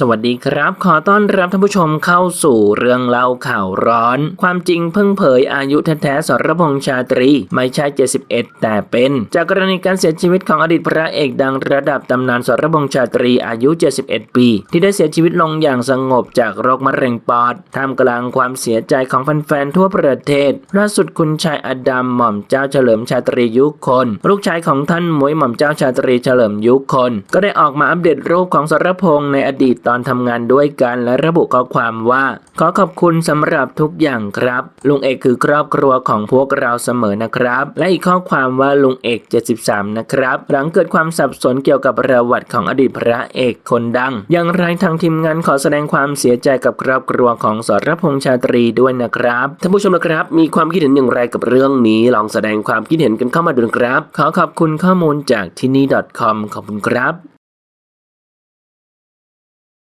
สวัสดีครับ ขอต้อนรับท่านผู้ชมเข้าสู่เรื่องเล่าข่าวร้อน ความจริงเพิ่งเผยอายุแท้ๆสรพงษ์ชาตรี ไม่ใช่ 71 แต่เป็น จากกรณีการเสียชีวิตของอดีตพระเอกดังระดับตำนานสรพงษ์ชาตรีอายุ 71 ปี ที่ได้เสียชีวิตลงอย่างสงบจากโรคมะเร็งปอดท่ามกลางความเสียใจของแฟนๆทั่วประเทศล่าสุดคุณชายอดัมหม่อมเจ้าเฉลิมชาตรียุคน ลูกชายของท่านหมวยหม่อมเจ้าชาตรีเฉลิมยุคน ก็ได้ออกมาอัปเดตรูปของสรพงษ์ในอดีตตอนทำงานด้วยกันและระบุข้อความว่า ขอขอบคุณสำหรับทุกอย่างครับ ลุงเอกคือครอบครัวของพวกเราเสมอนะครับ และอีกข้อความว่าลุงเอก 73 นะครับ หลังเกิดความสับสนเกี่ยวกับประวัติของอดีตพระเอกคนดัง อย่างไรทางทีมงานขอแสดงความเสียใจกับครอบครัวของสรพงษ์ชาตรีด้วยนะครับท่านผู้ชมนะครับ มีความคิดเห็นอย่างไรกับเรื่องนี้ ลองแสดงความคิดเห็นกันเข้ามาดูนะครับ ขอขอบคุณข้อมูลจากที่นี่ .com ขอบคุณครับ